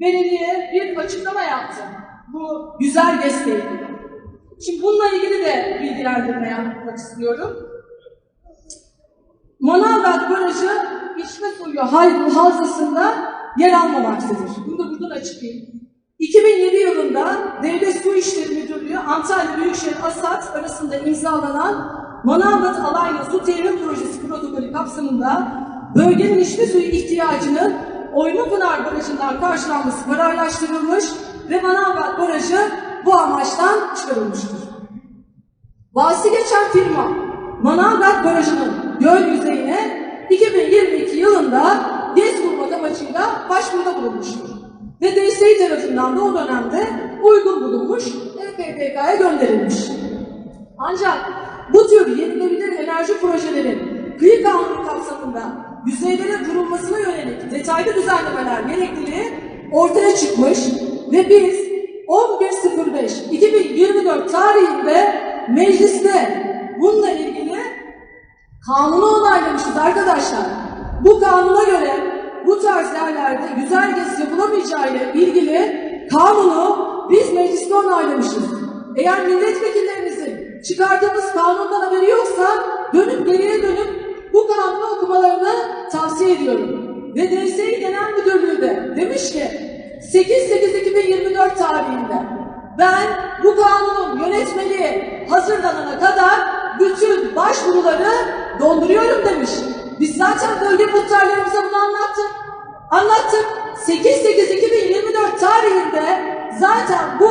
belediye bir açıklama yaptı. Bu güzel GES'le ilgili. Şimdi bununla ilgili de bilgilendirme yapmak istiyorum. Manavgat Barajı içme suyu havzasında yer almamaktadır. Bunu da buradan açıklayayım. 2007 yılında Devlet Su İşleri Müdürlüğü Antalya Büyükşehir ASAD arasında imzalanan Manavgat Alaylı Su Temin Projesi protokolü kapsamında bölgenin içme suyu ihtiyacının Oymapınar Barajı'ndan karşılanması kararlaştırılmış ve Manavgat Barajı bu amaçtan çıkarılmıştır. Bahsi geçen firma Manavgat Barajı'nın göl yüzeyine 2022 yılında GES kurmak amacıyla başvuruda bulunmuştur. Ve DSİ tarafından da o dönemde uygun bulunmuş EPPK'ya gönderilmiş. Ancak bu tür yenilebilir enerji projelerinin kıyı kanunu kapsamında yüzeylere kurulmasına yönelik detaylı düzenlemeler gerekliliği ortaya çıkmış ve biz 11.05.2024 tarihinde mecliste bununla ilgili kanunu onaylamışız arkadaşlar. Bu kanuna göre bu tarz yerlerde güzel gez yapılamayacağı ile ilgili kanunu biz mecliste onaylamışız. Eğer milletvekillerimizin çıkardığımız kanundan haberi yoksa dönüp geriye dönüp bu kanunu okumalarını tavsiye ediyorum. Ve DSİ Genel Müdürlüğü de demiş ki 8-8-2024 tarihinde ben bu kanunun yönetmeliği hazırlanana kadar bütün başvuruları donduruyorum demiş. Biz zaten bölge muhtarlarımıza bunu anlattık. Anlattık. 8-8-2024 tarihinde zaten bu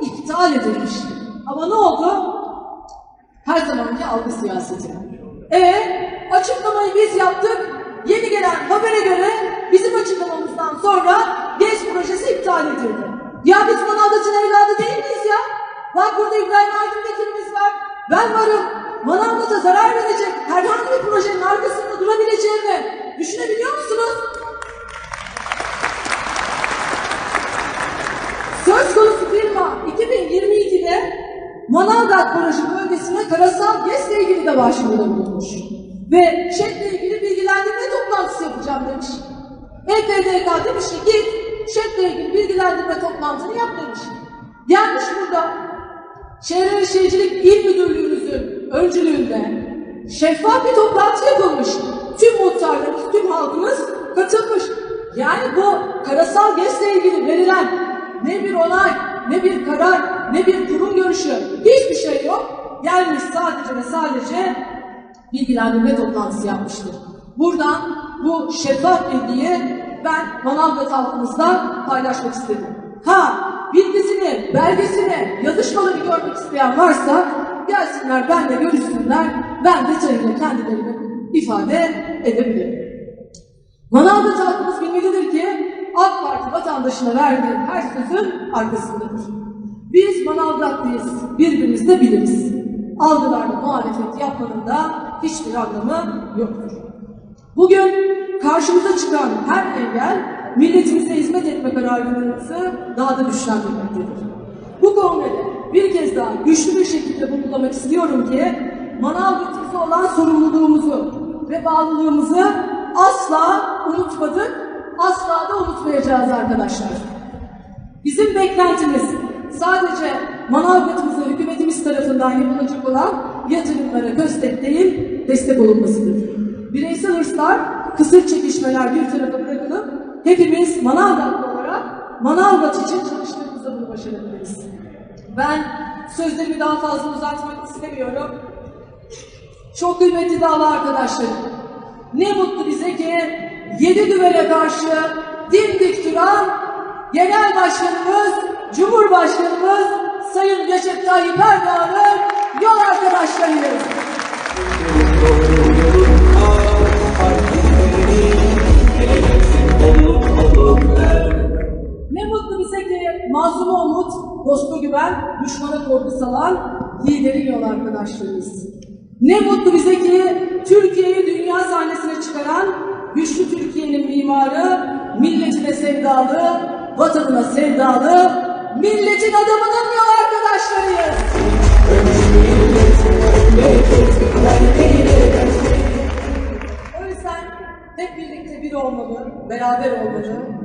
iptal edilmiş. Ama ne oldu? Her zamanki algı siyaseti. E açıklamayı biz yaptık. Yeni gelen habere göre bizim açıklamamızdan sonra GES projesi iptal edildi. Ya biz Manavgat'ın evladı değil miyiz ya? Bak burada İbrahim Aydın vekilimiz var. Ben varım. Manavgat'a zarar verecek herhangi bir projenin arkasında durabileceğimi düşünebiliyor musunuz? Söz konusu firma 2022'de Manavgat Barajı bölgesine karasal GES'le ilgili de başvuruda bulunmuş. Ve ŞED'le ilgili bilgilendirme. EPDK demiş ki git ŞED'le ilgili bilgilendirme toplantını yap demiş. Gelmiş burada Çevre ve Şehircilik İl Müdürlüğümüzün öncülüğünde şeffaf bir toplantı yapılmış. Tüm muhtarlarımız, tüm halkımız katılmış. Yani bu karasal GES'le ilgili verilen ne bir onay, ne bir karar, ne bir kurum görüşü, hiçbir şey yok. Gelmiş sadece ve sadece bilgilendirme toplantısı yapmıştır. Buradan bu şeffaf bilgiyi ben Manavgat halkımızla paylaşmak istedim. Ha bilgisini, belgesini, yazışmaları görmek isteyen varsa gelsinler benle görüşsünler. Ben detayıyla kendilerini ifade edebilirim. Manavgat halkımız bilmelidir ki AK Parti vatandaşına verdiği her sözün arkasındadır. Biz Manavgatlıyız, birbirimizi de biliriz. Algılarda muhalefet yapmanın da hiçbir anlamı yoktur. Bugün karşımıza çıkan her engel milletimize hizmet etme kararlılığımızı daha da güçlendirmektedir. Bu kongrede bir kez daha güçlü bir şekilde vurgulamak istiyorum ki Manavgat'ımıza olan sorumluluğumuzu ve bağlılığımızı asla unutmadık, asla da unutmayacağız arkadaşlar. Bizim beklentimiz sadece Manavgat'ımıza hükümetimiz tarafından yapılacak olan yatırımlara köstek değil, destek olunmasıdır. Hırslar, kısır çekişmeler bir tarafa bırakılıp hepimiz Manavgatlı olarak Manavgat için çalıştığımızda bunu başarabiliriz. Ben sözlerimi daha fazla uzatmak istemiyorum. Çok kıymetli dava arkadaşlarım. Ne mutlu bize ki yedi düvele karşı dimdik duran Genel Başkanımız, Cumhurbaşkanımız Sayın Recep Tayyip Erdoğan'ın yol arkadaşlarıyız. Korku salan lideri yol arkadaşlarımız. Ne mutlu bize ki Türkiye'yi dünya sahnesine çıkaran güçlü Türkiye'nin mimarı, milletine sevdalı, vatanına sevdalı, milletin adamının yol arkadaşlarıyız. O yüzden hep birlikte bir olmalı, beraber olmalı.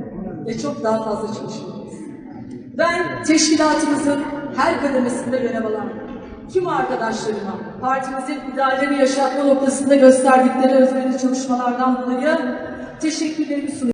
ve çok daha fazla çalışmalıyız. Ben teşkilatımızın her kademesinde görev alan tüm arkadaşlarıma partimizin idealleri yaşatma noktasında gösterdikleri özverili çalışmalardan dolayı teşekkürlerimi sunuyorum.